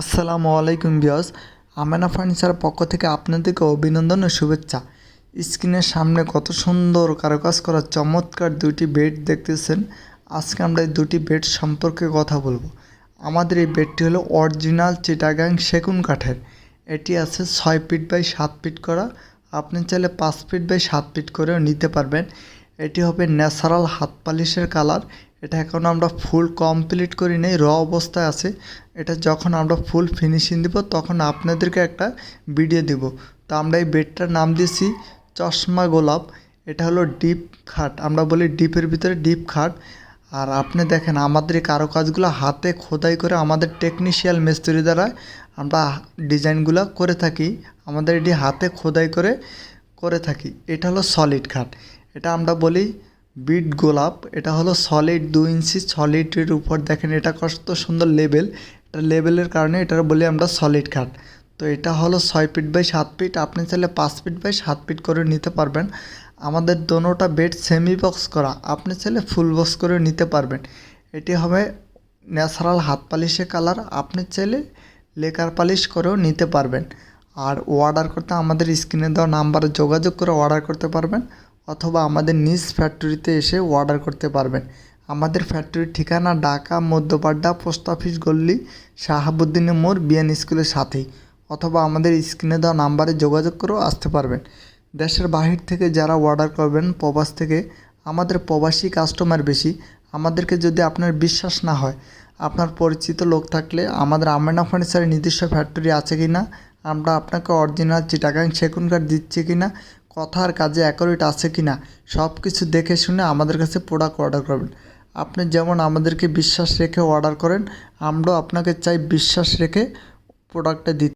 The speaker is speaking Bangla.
আসসালামু আলাইকুম বিয়স আমেনা ফার্নিচার পক্ষ থেকে আপনাদেরকে অভিনন্দন ও শুভেচ্ছা। স্ক্রিনের সামনে কত সুন্দর কারুকাজ করা চমৎকার দুটি বেড দেখতেছেন। আজকে আমরা এই দুটি বেড সম্পর্কে কথা বলব। আমাদের এই বেডটি হলো অরিজিনাল চিটাগাং সেগুন কাঠের। এটি আছে ছয় ফিট বাই সাত ফিট করা। আপনি চাইলে পাঁচ ফিট বাই সাত ফিট করেও নিতে পারবেন। এটি হবে ন্যাচারাল হাত পালিশের কালার। এটা এখন আমরা ফুল কমপ্লিট করি নেই র অবস্থায় আছে। এটা যখন আমরা ফুল ফিনিশিং দিব, তখন আপনাদেরকে একটা ভিডিও দিব। তো আমরা এই বেডটার নাম দিয়েছি চশমা গোলাপ। এটা হলো ডিপ খাট। আমরা বলি ডিপের ভিতরে ডিপ খাট। আর আপনি দেখেন, আমাদের এই কারুকাজগুলো হাতে খোদাই করে আমাদের টেকনিশিয়াল মিস্ত্রি দ্বারা আমরা ডিজাইনগুলো করে থাকি। আমাদের এটি হাতে খোদাই করে করে থাকি। এটা হলো সলিড খাট। এটা আমরা বলি বিট গোলাপ, এটা হলো সলিড দু ইঞ্চি সলিডের উপর দেখেন, এটা কত সুন্দর লেবেল এটা লেভেলের কারণে এটার বলি আমরা সলিড খাট তো এটা হলো ছয় ফিট বাই সাত ফিট আপনি চাইলে পাঁচ ফিট বাই সাত ফিট করে নিতে পারবেন। আমাদের দোনোটা বেড সেমি বক্স করা, আপনি চাইলে ফুল বক্স করে নিতে পারবেন। এটি হবে ন্যাচারাল হাত পালিশে কালার আপনি চাইলে লেকার পালিশ করেও নিতে পারবেন। আর অর্ডার করতে আমাদের স্ক্রিনে দেওয়া নাম্বারে যোগাযোগ করে অর্ডার করতে পারবেন। অথবা আমাদের নিজ ফ্যাক্টরিতে এসে অর্ডার করতে পারবেন। আমাদের ফ্যাক্টরির ঠিকানা ঢাকা, মধ্যপাড্ডা, পোস্ট অফিস গল্লি শাহাবুদ্দিনের মোড়, বিএন স্কুলের সাথেই। অথবা আমাদের স্ক্রিনে দেওয়া নাম্বারে যোগাযোগ করেও আসতে পারবেন। দেশের বাহির থেকে যারা অর্ডার করবেন, প্রবাস থেকে, আমাদের প্রবাসী কাস্টমার বেশি, আমাদেরকে যদি আপনার বিশ্বাস না হয়, আপনার পরিচিত লোক থাকলে আমাদের আমেনা ফার্নিচারের নিজস্ব ফ্যাক্টরি আছে কি না আমরা আপনাকে অরিজিনাল চিটাগাং সেগুন কাঠ দিচ্ছি কি না কথার কাজে অ্যাকোরেট আছে কি না সব কিছু দেখে শুনে আমাদের কাছে প্রোডাক্ট অর্ডার করবেন। আপনি যেমন আমাদেরকে বিশ্বাস রেখে অর্ডার করেন, আমরাও আপনাকে চাই বিশ্বাস রেখে প্রোডাক্টটা দিতে।